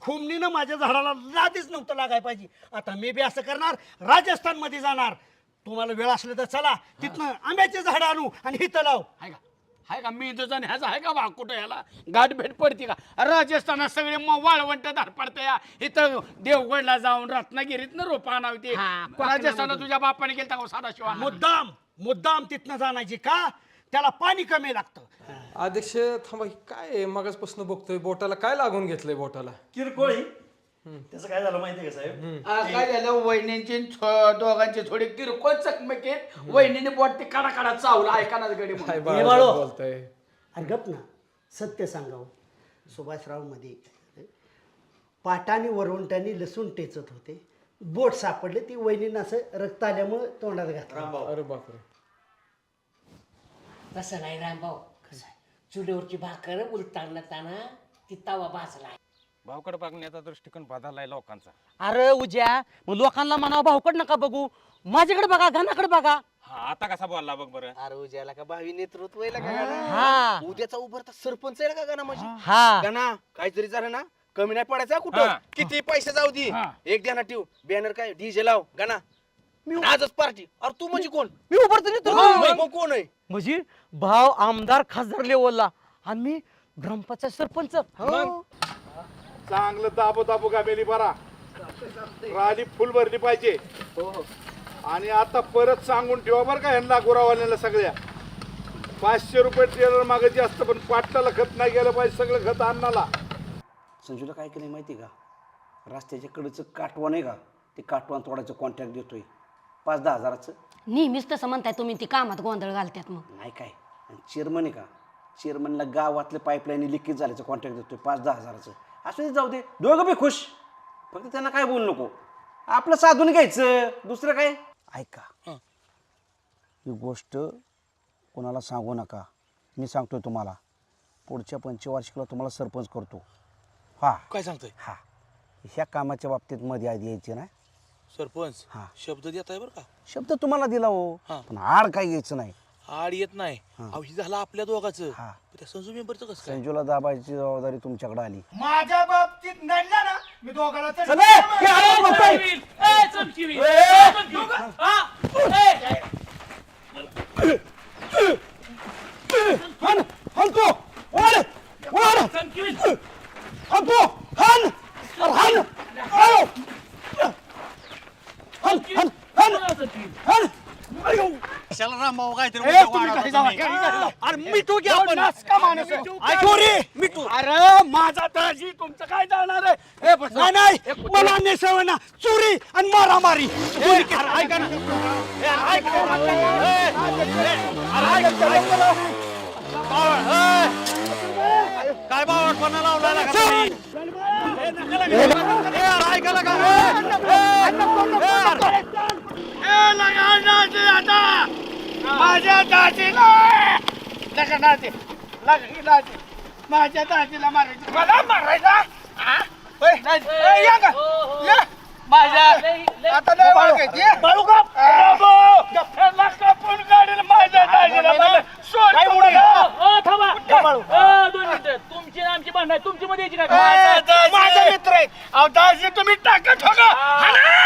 खुमणीनं माझ्या झाडाला लादीच नव्हतं लागायला पाहिजे. आता मी बी असं करणार राजस्थानमध्ये जाणार. तुम्हाला वेळ असले तर चला तिथनं आंब्याचे झाड आणू आणि हिथं लाव. आहे का? आहे का? मी तुझा ह्याचा आहे का बा? कुठं ह्याला गाठ भेट पडते का? राजस्थानात सगळे मग वाळवंट धार पडते या इथं देवगडला जाऊन रत्नागिरीत ना रोपा आणावी ते. हा, राजस्थानात तुझ्या बापाने गेलता का साधा शिवा मुद्दाम मुद्दाम तिथनं जाण्याची का? त्याला पाणी कमी लागतं. अध्यक्ष थांबा हे काय आहे? मगाचपासून बघतोय बोटाला काय लागून घेतलंय बोटाला? किरकोळी त्याचं काय झालं माहितीये का साहेब? काय झालं? वहिनींची थो- दोघांची थोडी किरकोळ चकमकीत वहिनीने बोट ते काढा काढा चावला ऐकाना गडी म्हणून. काय बाळा बाळा बाळो. बोलताय. अरे गप ना सत्य सांगावं. सुभाषरावमध्ये पाटाने वरवंटाने लसूण टेचत होते. बोट सापडले ती वहिनीनं असं रक्त आल्यामुळे तोंडात घातलं. रामभाऊ अरे बापरे. तसं नाही रामभाऊ. चुलीवरची भाकर उलटाडला ताना ती तवा भाजला भावकडे बघण्याचा दृष्टिकोन बदललाय लोकांचा. अरे उद्या मग लोकांना म्हणावं भाऊकड नका बघू. माझ्याकडे बघा घनाकडे बघा. हा आता कसा बोलला बघ बरं. अरे उद्याला का भावी नेतृत्व का गाणं? हा. उद्याचा उभारता सरपंच आहे का गाणं माझी? हा. गाणा काहीतरी झालं ना? कमी नाही पडायचा कुठं? हा. किती पैसे जाऊ दे. हा. एक द्या ना ठेव. बॅनर काय? डीजे लाव. गाणा. आजच पार्टी. अरे तू म्हणजे कोण? मी उभारतो नाही मग मग कोण आहे? म्हणजे भाव आमदार खासदार लेवलला. आणि मी ग्रामपंचायत सरपंच. हो. चांगलं दाबो दाबो गाबेली बरा राली फुल भरली पाहिजे. आणि आता परत सांगून ठेवा बरं का ह्यांना गुरावाल्याला सगळ्या. पाचशे रुपये ट्रेलर मागायचे असतं पण पाटलाला खत नाही गेलं पाहिजे सगळं खत अन्नाला. संजूला काय केलं माहिती आहे का? रस्त्याच्या कडेचं काटवण आहे का? ते काटवण तोडायचं कॉन्ट्रॅक्ट देतोय. पाच दहा हजाराचं नेहमीच तसं म्हणताय तुम्ही ती कामात गोंधळ घालतात मग. नाही काय आणि चेअरमन आहे का? चेअरमनला गावातले पाईपलाईन लिकेज झाल्याचं कॉन्ट्रॅक्ट देतोय पाच दहा हजाराचं. असं दे जाऊ दे दोघं बी खुश. फक्त त्यांना काय बोलू नको. आपलं साधून घ्यायचं दुसरं काय? ऐका. ही. गोष्ट कोणाला सांगू नका. मी सांगतोय तुम्हाला. पुढच्या पंचवार्षिकला तुम्हाला सरपंच करतो. हा. काय सांगतोय? हा. ह्या कामाच्या बाबतीत मध्ये आधी यायचे ना सरपंच हा. शब्द देत आहे बरं का? शब्द तुम्हाला दिला हो हा. पण आड काय घ्यायचं नाही. आड येत नाही. अहो ही झालं आपल्या दोघाचं. हा. पण त्या संजू मेंबरचं कसं काय? संजूला दाबायची जबाबदारी तुमच्याकडे आली. माझ्या बाबतीत नडला ना मी दोघाला ए, तुम्ही काही जावा, काही जावा. अरे मिठू घ्या पण. चोरी अरे माझा दाजी तुमचं काय जाणार आहे नाही नाही मला नेसव ना चोरी आणि मारामारी चोरी केली. ऐका ना ए, ऐका ना. ए, ए, अरे ऐका, ऐका. बावळ, ए. काय बावळ कोणाला लावला का तुम्ही? ए, नका लागा. ए, अरे ऐका ना का? ए, ए, ए, अरे. ए, लगा आता माझ्या दाजीला! लगा माझ्या दाजीला मारायचं. मला मारायचा? हा? का? या. माझ्या आता लय वाळकायची. बाळू का? कापून काढील माझ्या दाजीला. मला. सोड. तुमची आमची भांडण तुमची मध्ये. माझा मित्र आहे अहो दाजी तुम्ही टाका ठोका. हाणा.